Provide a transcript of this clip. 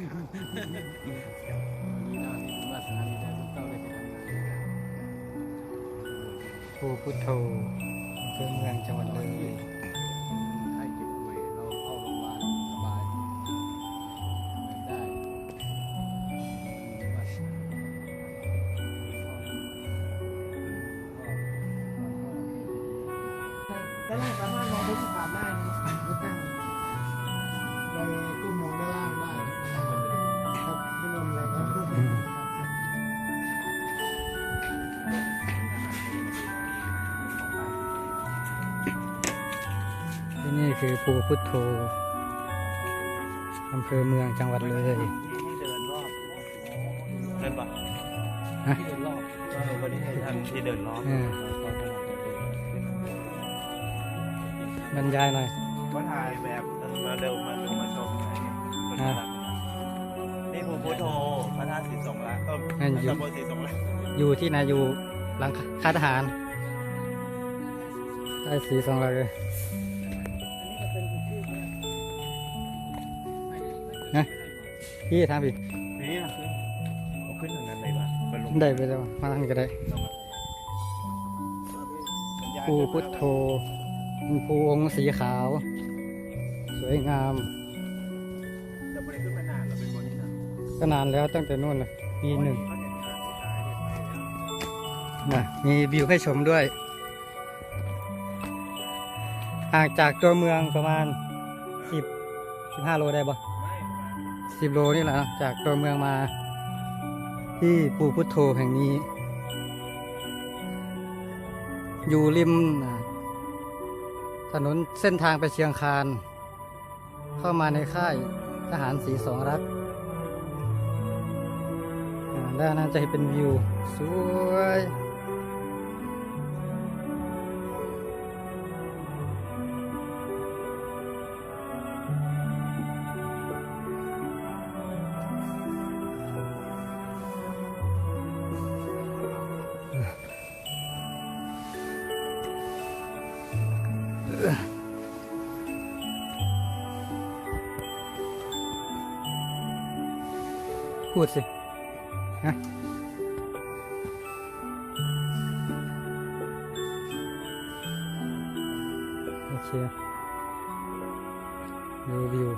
ภูพุทโธอำเภอเมืองจังหวัดเลยใครเจ็บป่วยเราเข้าโรงพยาบาลสบายเดินได้มีวัดด้านล่างสามารถมองไปที่ผ่านได้ ที่นี่คือภูพุทโธอำเภอเมืองจังหวัดเลยที่เดินรอบเดินปะฮะที่เดินรอบเออวันนี้ให้ทำที่เดินรอบเออบรรยายหน่อยก็ถ่ายแบบเออมาเร็วมาดูมาชมอะไรเงี้ยคนน่ารักนี่ภูพุทโธพระธาตุสีสงละเออนั่นอยู่ตำบลสีสงละอยู่ที่ไหนอยู่หลังค่ายทหารได้สีสองเราเลย นะพี่ทำพี่นี่นะขึ้นเอาขึ้นทางนั้นเลยปะบรรลุได้ไปแล้วมาทางนี้ก็ได้ภูพุทโธภูองค์สีขาว สวยงามจะไปขึ้นมานานแล้วเป็นบนนี้นะก็นานแล้วตั้งแต่นู่นเลยปีหนึ่งเขาเห็นทางที่ขายเห็นไหมเนี่ยนะมีวิวให้ชมด้วยห่างจากตัวเมืองประมาณสิบสิบห้าโลได้ปะไม่ประมาณ สิบโลนี่แหละนะจากตัวเมืองมาที่ปูพุทโธแห่งนี้ อยู่ริม ถนนเส้นทางไปเชียงคาน เข้ามาในค่ายทหารสีสองรักด้านนั้นจะเห็นเป็นวิว สวย พูดสิฮะโอเคดูวิว